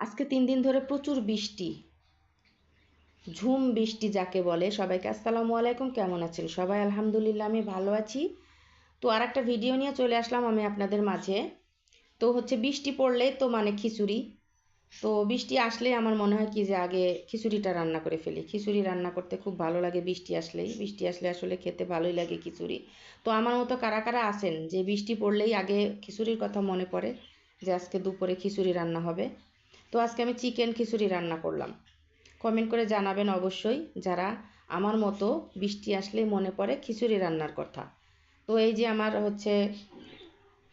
আজকে তিন দিন ধরে প্রচুর বৃষ্টি। ঝুম বৃষ্টি যাকে বলে। সবাইকে আসসালামু আলাইকুম, কেমন আছেন সবাই? আলহামদুলিল্লাহ, আমি ভালো আছি। তো আর একটা ভিডিও নিয়ে চলে আসলাম আমি আপনাদের মাঝে। তো হচ্ছে বৃষ্টি পড়লেই তো মানে খিচুড়ি। তো বৃষ্টি আসলেই আমার মনে হয় কি যে আগে খিচুড়িটা রান্না করে ফেলি। খিচুড়ি রান্না করতে খুব ভালো লাগে বৃষ্টি আসলেই। বৃষ্টি আসলে আসলে খেতে ভালোই লাগে খিচুড়ি। তো আমার মতো কারা কারা আসেন যে বৃষ্টি পড়লেই আগে খিচুড়ির কথা মনে পড়ে যে আজকে দুপুরে খিচুড়ি রান্না হবে? তো আজকে আমি চিকেন খিচুড়ি রান্না করলাম। কমেন্ট করে জানাবেন অবশ্যই যারা আমার মতো বৃষ্টি আসলেই মনে পড়ে খিচুড়ি রান্নার কথা। তো এই যে আমার হচ্ছে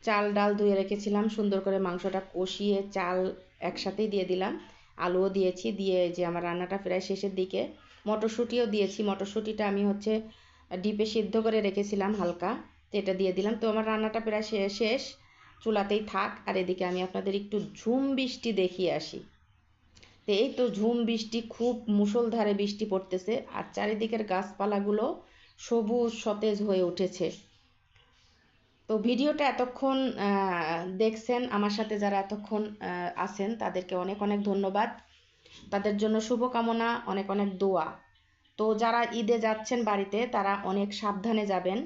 চাল, ডাল ধুয়ে রেখেছিলাম, সুন্দর করে মাংসটা কষিয়ে চাল একসাথেই দিয়ে দিলাম। আলুও দিয়েছি, দিয়ে যে আমার রান্নাটা প্রায় শেষের দিকে। মটরশুঁটিও দিয়েছি, মটরশুঁটিটা আমি হচ্ছে ডিপে সিদ্ধ করে রেখেছিলাম হালকা, তো এটা দিয়ে দিলাম। তো আমার রান্নাটা প্রায় শেষ। চুলাতেই থাক। আর এদিকে আমি আপনাদের একটু ঝুম বৃষ্টি দেখিয়ে আসি। তো এই তো ঝুম বৃষ্টি, খুব মুষলধারে বৃষ্টি পড়তেছে। আর চারিদিকের গাছপালাগুলো সবুজ, সতেজ হয়ে উঠেছে। তো ভিডিওটা এতক্ষণ দেখছেন, আমার সাথে যারা এতক্ষণ আছেন, তাদেরকে অনেক অনেক ধন্যবাদ। তাদের জন্য শুভকামনা, অনেক অনেক দোয়া। তো যারা ঈদে যাচ্ছেন বাড়িতে, তারা অনেক সাবধানে যাবেন।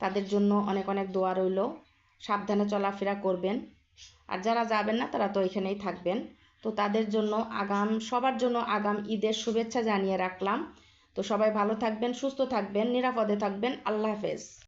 তাদের জন্য অনেক অনেক দোয়া রইল। সাবধানে চলাফেরা করবেন। আর যারা যাবেন না, তারা তো এখানেই থাকবেন। তো তাদের জন্য আগাম, সবার জন্য আগাম ঈদের শুভেচ্ছা জানিয়ে রাখলাম। তো সবাই ভালো থাকবেন, সুস্থ থাকবেন, নিরাপদে থাকবেন। আল্লাহ হাফেজ।